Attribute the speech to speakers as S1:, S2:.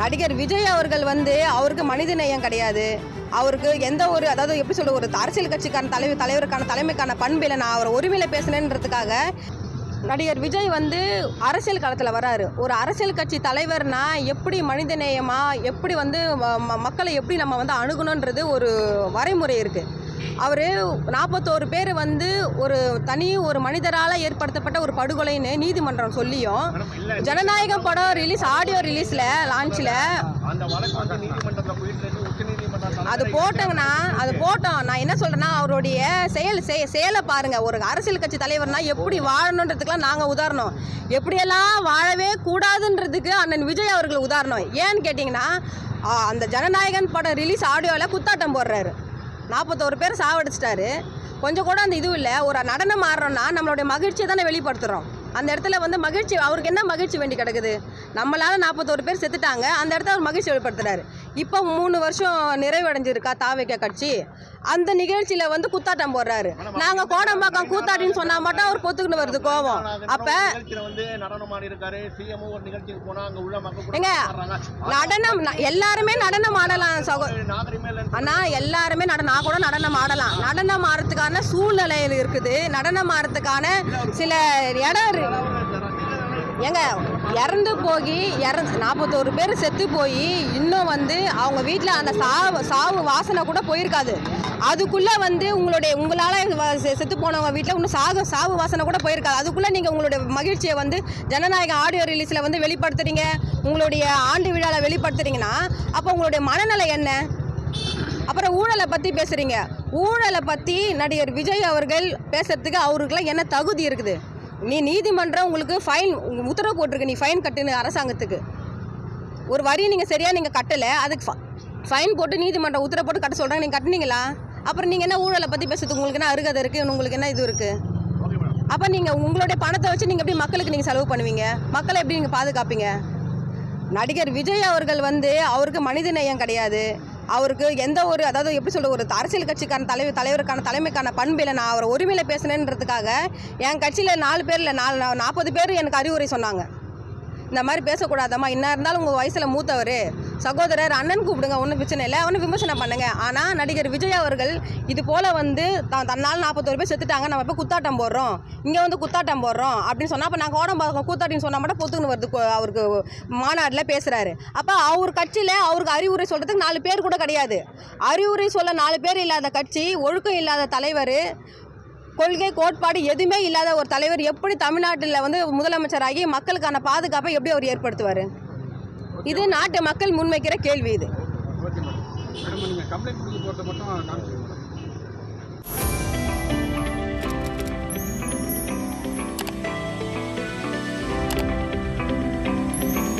S1: நடிகர் விஜய் அவர்கள் வந்து அவருக்கு மனித நேயம் கிடையாது. அவருக்கு எந்த ஒரு அதாவது எப்படி சொல்ற ஒரு அரசியல் கட்சிக்கான தலைவர் தலைவருக்கான தலைமைக்கான பண்பில் நான் அவர் உரிமையில பேசினேன்றதுக்காக நடிகர் விஜய் வந்து அரசியல் களத்தில் வராரு. ஒரு அரசியல் கட்சி தலைவர்னா எப்படி மனிதநேயமாக எப்படி வந்து ம- மக்களை எப்படி நம்ம வந்து அணுகணுன்றது ஒரு வரைமுறை இருக்குது அவர் நாற்பத்தோரு பேர் வந்து ஒரு தனி ஒரு மனிதரால் ஏற்படுத்தப்பட்ட ஒரு படுகொலைன்னு நீதிமன்றம் சொல்லியும். ஜனநாயகம் படம் ரிலீஸ் ஆடியோ ரிலீஸில் லான்ச்சில் அது போட்டோங்கன்னா அது போட்டோம். நான் என்ன சொல்றேன்னா அவருடைய செயல் செய செயலை பாருங்க. ஒரு அரசியல் கட்சி தலைவர்னா எப்படி வாழணுன்றதுக்கெல்லாம் நாங்க உதாரணம். எப்படியெல்லாம் வாழவே கூடாதுன்றதுக்கு அண்ணன் விஜய் அவர்கள் உதாரணம். ஏன்னு கேட்டிங்கன்னா அந்த ஜனநாயகன் படம் ரிலீஸ் ஆடியோவில் குத்தாட்டம் போடுறாரு. நாற்பத்தோரு பேர் சாவடிச்சிட்டாரு. கொஞ்சம் கூட அந்த இதுவும் இல்லை. ஒரு நடனம் ஆடுறோம்னா நம்மளுடைய மகிழ்ச்சியை தானே வெளிப்படுத்துகிறோம் அந்த இடத்துல வந்து மகிழ்ச்சி அவருக்கு என்ன மகிழ்ச்சி வேண்டி கிடக்குது? நம்மளால் நாற்பத்தோரு பேர் செத்துட்டாங்க. அந்த இடத்துல அவர் மகிழ்ச்சி வெளிப்படுத்துறாரு. இப்போ மூணு வருஷம் நிறைவடைஞ்சிருக்கா தாவைக்க கட்சி அந்த நிகழ்ச்சியில் வந்து குத்தாட்டம் போடுறாரு நாங்கள் கோடம்பாக்கம் கூத்தாட்டின்னு சொன்னால் மட்டும் அவர் பொத்துக்கிட்டு வருது கோவம் அப்போ
S2: வந்து நடனம்.
S1: நடனம் எல்லாருமே நடனம் ஆடலாம் சகோ அண்ணா எல்லாருமே நட நான் கூட நடனம் ஆடலாம் நடனம் ஆடுறதுக்கான சூழ்நிலை இருக்குது நடனம் ஆடுறதுக்கான சில இடம் ஏங்க இறந்து போய் இறந்து நாற்பத்தோரு பேர் செத்து போய் இன்னும் வந்து அவங்க வீட்டில் அந்த சாவு சாவு வாசனை கூட போயிருக்காது. அதுக்குள்ளே வந்து உங்களுடைய உங்களால் செத்து போனவங்க வீட்டில் இன்னும் சாகு சாவு வாசனை கூட போயிருக்காது. அதுக்குள்ளே நீங்கள் உங்களுடைய மகிழ்ச்சியை வந்து ஜனநாயக ஆடியோ ரிலீஸில் வந்து வெளிப்படுத்துறீங்க. உங்களுடைய ஆண்டு விழாவில் வெளிப்படுத்துறீங்கன்னா அப்போ உங்களுடைய மனநிலை என்ன? அப்புறம் ஊழலை பற்றி பேசுகிறீங்க ஊழலை பற்றி நடிகர் விஜய் அவர்கள் பேசுறதுக்கு அவருக்கெல்லாம் என்ன தகுதி இருக்குது? நீ நீதிமன்றம் உங்களுக்கு ஃபைன் உத்தரவு போட்டிருக்கு நீ ஃபைன் கட்டுன்னு அரசாங்கத்துக்கு. ஒரு வரி நீங்கள் சரியாக நீங்கள் கட்டலை அதுக்கு ஃபைன் போட்டு நீதிமன்றம் உத்தரவு போட்டு கட்ட சொல்கிறாங்க நீங்கள் கட்டினீங்களா? அப்புறம் நீங்கள் என்ன ஊழலை பற்றி பேசுறதுக்கு உங்களுக்கு என்ன அருகதை இருக்குது உங்களுக்கு என்ன இது இருக்குது அப்போ நீங்கள் உங்களுடைய பணத்தை வச்சு நீங்கள் எப்படி மக்களுக்கு நீங்கள் செலவு பண்ணுவீங்க? மக்களை எப்படி நீங்கள் பாதுகாப்பீங்க? நடிகர் விஜய் அவர்கள் வந்து அவருக்கு மனித நேயம் கிடையாது. அவருக்கு எந்த ஒரு அதாவது எப்படி சொல்ற ஒரு அரசியல் கட்சிக்கான தலைவர் தலைவருக்கான தலைமைக்கான பண்பில் நான் அவர் உரிமையில் பேசினேன்றதுக்காக என் கட்சியில் நாலு பேரில் நாலு நாற்பது பேர் எனக்கு அறிவுரை சொன்னாங்க. இந்த மாதிரி பேசக்கூடாதம்மா. என்ன இருந்தாலும் உங்கள் வயசில் மூத்தவர் சகோதரர் அண்ணன் கூப்பிடுங்க ஒன்றும் பிரச்சனை இல்லை. ஒன்றும் விமர்சனம் பண்ணுங்க. ஆனால் நடிகர் விஜய் அவர்கள் இது போல் வந்து த தன்னால் நாற்பத்தோரு பேர் செத்துட்டாங்க. நம்ம இப்போ குத்தாட்டம் போடுறோம். இங்கே வந்து குத்தாட்டம் போடுறோம் அப்படின்னு சொன்னால் அப்போ நான் கோடம்பாக்கம் கூத்தாட்டின்னு சொன்னால் மட்டும் பொத்துக்குன்னு வருது அவருக்கு மாநாட்டில் பேசுகிறாரு அப்போ அவர் கட்சியில் அவருக்கு அறிவுரை சொல்கிறதுக்கு நாலு பேர் கூட கிடையாது. அறிவுரை சொல்ல நாலு பேர் இல்லாத கட்சி ஒழுக்கம் இல்லாத தலைவர் கொள்கை கோட்பாடு எதுவுமே இல்லாத ஒரு தலைவர் எப்படி தமிழ்நாட்டில் வந்து முதலமைச்சராகி மக்களுக்கான பாதுகாப்பை எப்படி அவர் ஏற்படுத்துவார்? இது நாட்டு மக்கள் முன்வைக்கிற கேள்வி இது.